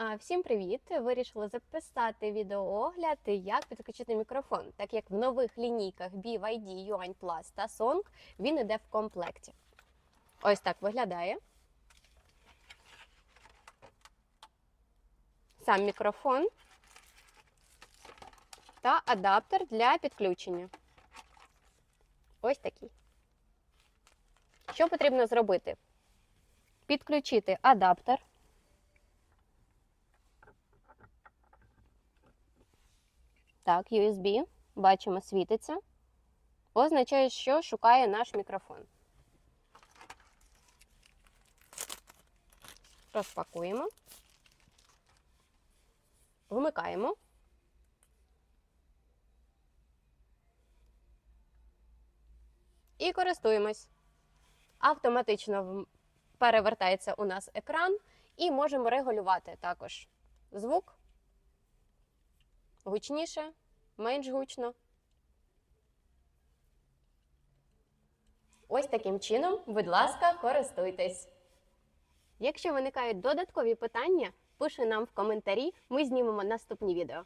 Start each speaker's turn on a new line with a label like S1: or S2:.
S1: Всім привіт! Вирішила записати відеоогляд, як підключити мікрофон, так як в нових лінійках BYD, Yuan Plus та Song він іде в комплекті. Ось так виглядає. Сам мікрофон та адаптер для підключення. Ось такий. Що потрібно зробити? Підключити адаптер. Так, USB, бачимо, світиться. Означає, що шукає наш мікрофон. Розпакуємо. Вмикаємо. І користуємось. Автоматично перевертається у нас екран, і можемо регулювати також звук гучніше, менш гучно. Ось таким чином, будь ласка, користуйтесь. Якщо виникають додаткові питання, пиши нам в коментарі, ми знімемо наступні відео.